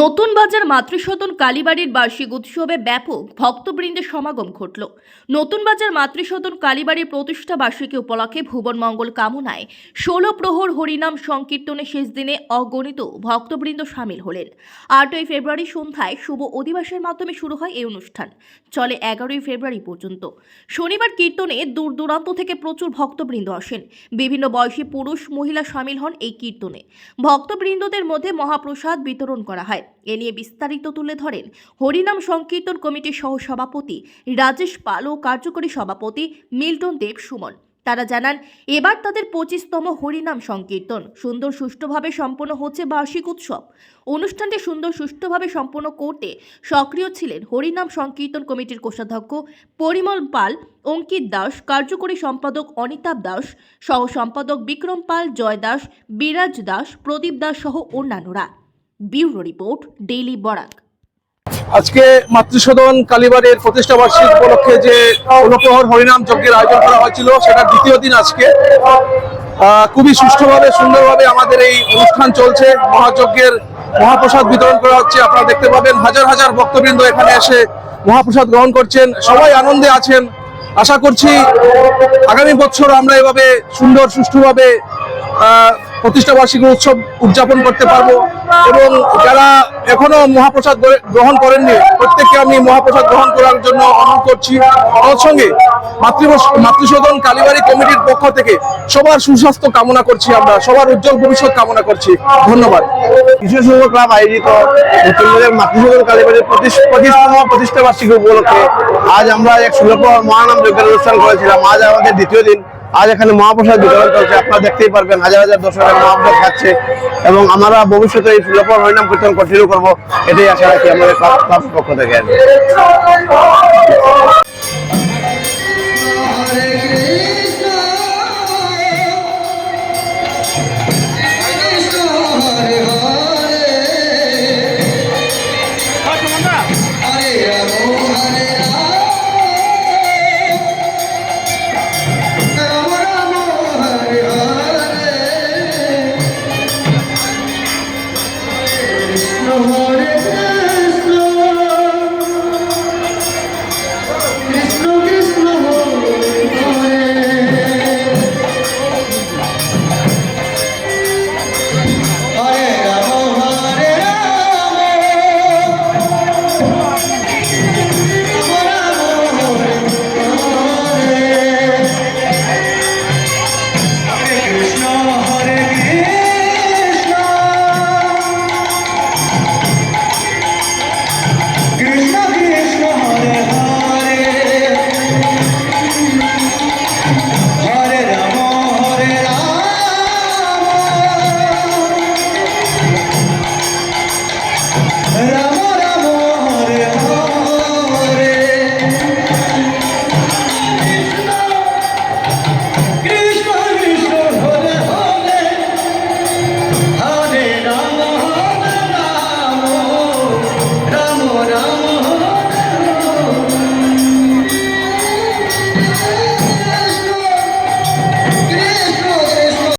নতুন বাজার মাতৃসদন কালীবাড়ির বার্ষিক উৎসবে ব্যাপক ভক্তবৃন্দের সমাগম ঘটল। নতুন বাজার মাতৃসদন কালীবাড়ির প্রতিষ্ঠা বার্ষিকী উপলক্ষে ভুবন মঙ্গল কামনায় ষোলো প্রহর হরিনাম সংকীর্তনে শেষ দিনে অগণিত ভক্তবৃন্দ সামিল হলেন। আটই ফেব্রুয়ারি সন্ধ্যায় শুভ অধিবাসের মাধ্যমে শুরু হয় এই অনুষ্ঠান। চলে এগারোই ফেব্রুয়ারি পর্যন্ত। শনিবার কীর্তনে দূর দূরান্ত থেকে প্রচুর ভক্তবৃন্দ আসেন। বিভিন্ন বয়সী পুরুষ, মহিলা সামিল হন এই কীর্তনে। ভক্তবৃন্দদের মধ্যে মহাপ্রসাদ বিতরণ করা হয়। এ নিয়ে বিস্তারিত তুলে ধরেন হরিনাম সংকীর্তন কমিটির সহ সভাপতি রাজেশ পাল ও কার্যকরী সভাপতি মিল্টন দেব সুমন। তারা জানান, এবার তাদের পঁচিশতম হরিনাম সংকীর্তন। সুন্দর সুষ্ঠুভাবে সম্পন্ন হচ্ছে বার্ষিক উৎসব। অনুষ্ঠানটি সুন্দর সুষ্ঠুভাবে সম্পন্ন করতে সক্রিয় ছিলেন হরিনাম সংকীর্তন কমিটির কোষাধ্যক্ষ পরিমল পাল, অঙ্কিত দাস, কার্যকরী সম্পাদক অনিতাভ দাস সহ সম্পাদক বিক্রম পাল, জয় দাস, বিরাজ দাস, প্রদীপ দাস সহ অন্যান্যরা। Bureau report, daily Barak. আজকে মাতৃসদন কালীবাড়ির প্রতিষ্ঠা বার্ষিক উপলক্ষে যে অনুপ্রহর হরিনাম যজ্ঞের আয়োজন করা হয়েছিল, সেটার দ্বিতীয় দিন আজকে। খুবই সুষ্ঠুভাবে, সুন্দরভাবে আমাদের এই অনুষ্ঠান চলছে। মহাযজ্ঞের মহাপ্রসাদ বিতরণ করা হচ্ছে। আপনারা দেখতে পাবেন হাজার হাজার ভক্তবৃন্দ এখানে এসে মহাপ্রসাদ গ্রহণ করছেন। সবাই আনন্দে আছেন। আশা করছি আগামী বছর আমরা এভাবে সুন্দর, সুষ্ঠুভাবে প্রতিষ্ঠা বার্ষিকী উৎসব উদযাপন করতে পারব। এবং যারা এখনও মহাপ্রসাদ গ্রহণ করেননি, প্রত্যেককে আমি মহাপ্রসাদ গ্রহণ করার জন্য অনুরোধ করছি। তার সঙ্গে মাতৃবস- মাতৃসদন কালীবাড়ি কমিটির পক্ষ থেকে সবার সুস্বাস্থ্য কামনা করছি আমরা, সবার উজ্জ্বল ভবিষ্যৎ কামনা করছি। ধন্যবাদ। ক্লাব আয়োজিত উত্তরবঙ্গের মাতৃসদন কালীবাড়ির প্রতিষ্ঠা প্রতিষ্ঠা বার্ষিকী উপলক্ষে আজ আমরা এক সুলভ মহানাম যজ্ঞের অনুষ্ঠান করেছিলাম। আজ আমাদের দ্বিতীয় দিন। আজ এখানে মহাপ্রসাদ বিতরণ চলছে আপনারা দেখতেই পারবেন, হাজার হাজার দর্শকের মহাপ্রসাদ খাচ্ছে এবং আমরা ভবিষ্যতে এই ফুলপর হরিনাম কীর্তন কন্টিনিউ করব, এটাই আশা রাখি আমাদের পক্ষ থেকে।